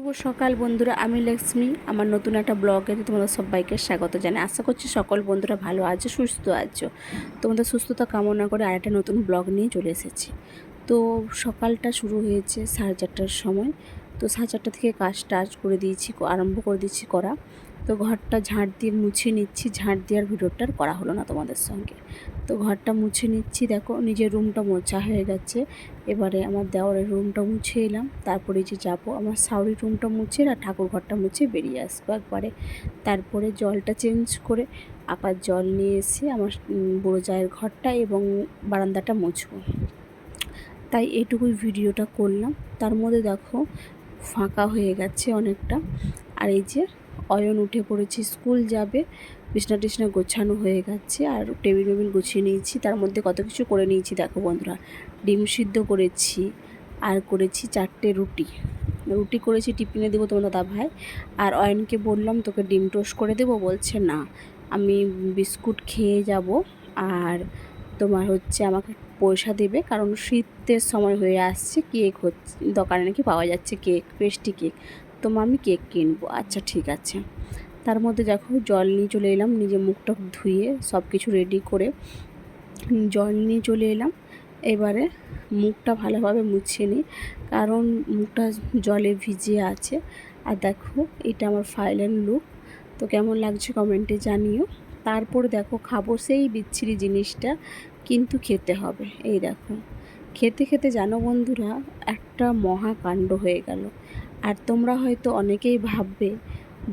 শুভ সকাল বন্ধুরা, আমি লক্ষ্মী। আমার নতুন একটা ব্লগে তোমাদের সবাইকে স্বাগত জানাই। আশা করছি সকল বন্ধুরা ভালো আছো, সুস্থ আছো। তোমাদের সুস্থতা কামনা করে আর একটা নতুন ব্লগ নিয়ে চলে এসেছি। তো সকালটা শুরু হয়েছে সাড়ে চারটার সময়। তো সাড়ে চারটা থেকে কাজ টাজ করে দিয়েছি আরম্ভ করে দিয়েছি করা। তো ঘরটা ঝাঁট দিয়ে মুছে নিচ্ছি। ঝাঁট দেওয়ার ভিডিওটা করা হলো না তোমাদের সঙ্গে। তো ঘরটা মুছে নিচ্ছি। দেখো, নিজের রুমটা মোছা হয়ে গেছে। এবারে আমার দেওয়ারের রুমটা মুছে এলাম। তারপরে যে যাব, আমার সাউরির রুমটা মুছে আর ঠাকুর ঘরটা মুছে বেরিয়ে আসব একবারে। তারপরে জলটা চেঞ্জ করে আবার জল নিয়ে এসে আমার বড়ো জায়ের ঘরটা এবং বারান্দাটা মুছবো। তাই এটুকুই ভিডিওটা করলাম। তার মধ্যে দেখো, ফাঁকা হয়ে গেছে অনেকটা। আর এই যে অয়ন উঠে পড়েছি, স্কুল যাবে। বিছনা টিছনা গোছানো হয়ে গেছে আর টেবিল টেবিল গুছিয়ে নিয়েছি। তার মধ্যে কত কিছু করে নিয়েছি দেখো বন্ধুরা। ডিম সিদ্ধ করেছি আর করেছি চারটে রুটি। রুটি করেছি, টিফিনে দেবো তোমার দাদা ভাই। আর অয়নকে বললাম, তোকে ডিম টোস্ট করে দেবো? বলছে, না। আমি বিস্কুট খেয়ে যাব আর তোমার হচ্ছে আমাকে পয়সা দেবে। কারণ শীতের সময় হয়ে আসছে, কেক হচ্ছে, দোকানে নাকি পাওয়া যাচ্ছে কেক, পেস্টি কেক। তো আমি কেক কিনবো। আচ্ছা ঠিক আছে। তার মধ্যে দেখো জল নিয়ে চলে এলাম, নিজে মুখটা ধুয়ে সব কিছু রেডি করে জল নিয়ে চলে এলাম। এবারে মুখটা ভালোভাবে মুছে নিই, কারণ মুখটা জলে ভিজে আছে। আর দেখো, এটা আমার ফাইনাল লুক তো কেমন লাগছে কমেন্টে জানিও। তারপর দেখো, খাব সেই বিচ্ছিরি জিনিসটা, কিন্তু খেতে হবে। এই দেখো, খেতে খেতে জানো বন্ধুরা, একটা মহাকাণ্ড হয়ে গেল। আর তোমরা হয়তো অনেকেই ভাববে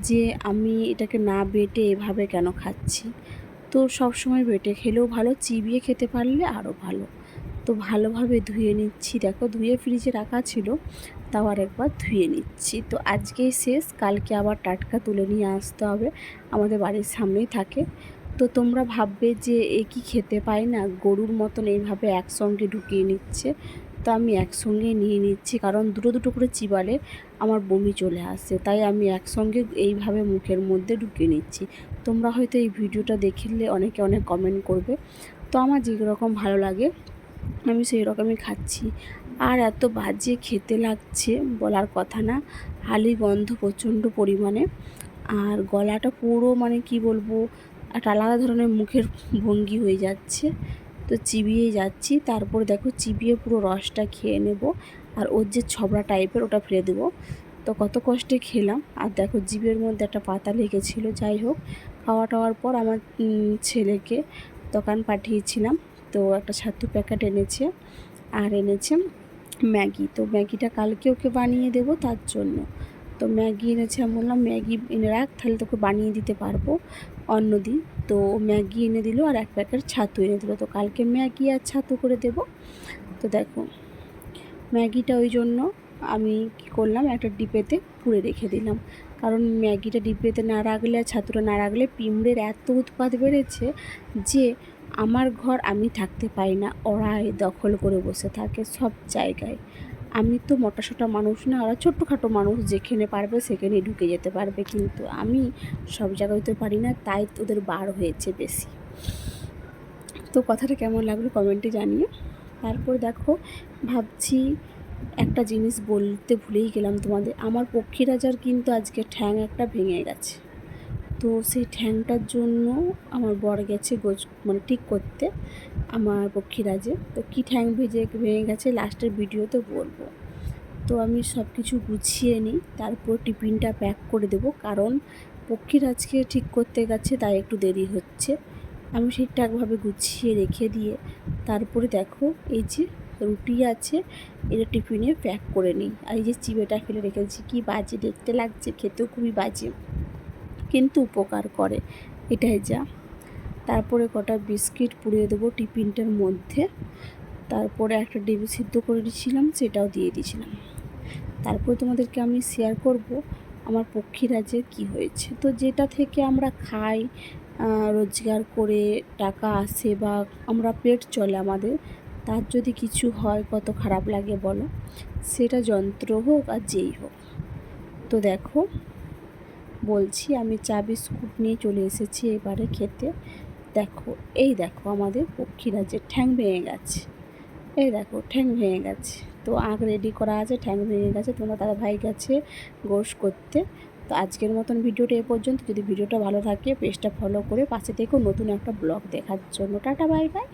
যে আমি এটাকে না বেটে এভাবে কেন খাচ্ছি। তো সব সময় বেটে খেলেও ভালো, চিবিয়ে খেতে পারলে আরও ভালো। তো ভালোভাবে ধুয়ে নিচ্ছি। দেখো, ধুয়ে ফ্রিজে রাখা ছিল, তাও আর একবার ধুয়ে নিচ্ছি। তো আজকেই শেষ, কালকে আবার টাটকা তুলে নিয়ে আসতে হবে, আমাদের বাড়ির সামনেই থাকে। তো তোমরা ভাববে যে এ কি খেতে পায় না, গরুর মতন এইভাবে একসঙ্গে ঢুকিয়ে নিচ্ছে। তো আমি একসঙ্গে নিয়ে নিচ্ছি, কারণ দুটো দুটো করে চিবালে আমার বমি চলে আসছে তাই আমি একসঙ্গে এইভাবে মুখের মধ্যে ঢুকিয়ে নিচ্ছি। তোমরা হয়তো এই ভিডিওটা দেখলে অনেকে অনেক কমেন্ট করবে। তো আমার যে রকম ভালো লাগে, আমি সেই রকমই খাচ্ছি। আর এত বাজে খেতে লাগছে বলার কথা না, হালি গন্ধ প্রচণ্ড পরিমাণে। আর গলাটা পুরো মানে কি বলব, একটা আলাদা ধরনের মুখের ভঙ্গি হয়ে যাচ্ছে। তো চিবিয়ে যাচ্ছি। তারপর দেখো চিবিয়ে পুরো রসটা খেয়ে নেব। আর ওর যে ছবড়া টাইপের ওটা ফেলে দেবো। তো কত কষ্টে খেলাম। আর দেখো জিভের মধ্যে একটা পাতা লেগেছিল, যাই হোক। খাওয়া টাওয়ার পর আমার ছেলেকে দোকান পাঠিয়েছিলাম। তো একটা ছাতু প্যাকেট এনেছে। আর এনেছে ম্যাগি। তো ম্যাগিটা কালকে ওকে বানিয়ে দেবো তার জন্য। তো ম্যাগি এনেছে, আমি বললাম, ম্যাগি এনে রাখ, তাহলে তোকে বানিয়ে দিতে পারব অন্য দিন তো ম্যাগি এনে দিল আর এক প্যাকেট ছাতু এনে দিল। তো কালকে ম্যাগি আর ছাতু করে দেবো। তো দেখো, ম্যাগিটা ওই জন্য আমি কী করলাম, একটা ডিপেতে পুড়ে রেখে দিলাম। কারণ ম্যাগিটা ডিপেতে না রাখলে আর ছাতুটা না রাখলে পিঁমড়ের এত উৎপাত বেড়েছে যে আমার ঘর আমি থাকতে পাই না। ওরাই দখল করে বসে থাকে সব জায়গায়। আমি তো মোটাসোটা মানুষ না ওরা ছোট্টখাটো মানুষ, যেখানে পারবে সেখানে ঢুকে যেতে পারবে। কিন্তু আমি সব জায়গায় তো পারি না, তাই ওদের বার হয়েছে বেশি। তো কথাটা কেমন লাগল কমেন্টে জানিও। তারপর দেখো, ভাবছি একটা জিনিস বলতে ভুলেই গেলাম তোমাদের। আমার পক্ষী রাজার কিন্তু আজকে ঠ্যাং একটা ভেঙে গেছে। তো সেই ঠ্যাংটার জন্য আমার বর গেছে গোজ মানে ঠিক করতে আমার পক্ষীরাজে। তো কী ঠ্যাং ভেজে, ভেঙে গেছে লাস্টের ভিডিওতে বলব। তো আমি সব কিছু গুছিয়ে নিই, তারপর টিফিনটা প্যাক করে দেবো, কারণ পক্ষীরাজকে ঠিক করতে গেছে, তাই একটু দেরি হচ্ছে। আমি ঠিকঠাকভাবে গুছিয়ে রেখে দিয়ে তারপরে দেখো, এই যে রুটি আছে, এটা টিফিনে প্যাক করে নিই। আর এই যে চিবেটা ফেলে রেখেছি কি বাজে, দেখতে লাগছে, খেতেও খুবই বাজে। কিন্তু উপকার করে। এটাই যা। তারপরে কটা বিস্কিট পুড়িয়ে দেবো টিফিনটার মধ্যে। তারপরে একটা ডিম সিদ্ধ করে দিয়েছিলাম সেটাও দিয়ে দিয়েছিলাম। তারপর তোমাদেরকে আমি শেয়ার করব আমার পক্ষীরাজের কি হয়েছে। তো যেটা থেকে আমরা খাই রোজগার করে টাকা আসে বা আমরা পেট চলে আমাদের, তার যদি কিছু হয়, কত খারাপ লাগে বলো? সেটা যন্ত্র হোক আর যেই হোক। তো দেখো বলছি, আমি চা বিস্কুট নিয়ে চলে এসেছি এবারে খেতে। দেখো, এই দেখো আমাদের পক্ষীরা যে ঠ্যাং ভেঙে গেছে। এই দেখো, ঠ্যাং ভেঙে গেছে। তো আখ রেডি করা আছে, ঠ্যাং ভেঙে গেছে। তোমরা দাদা ভাই গেছে গোশ করতে। তো আজকের মতন ভিডিওটা এ পর্যন্ত। যদি ভিডিওটা ভালো থাকে, পেজটা ফলো করে পাশে থেকেও নতুন একটা ব্লগ দেখার জন্য। Tata bye bye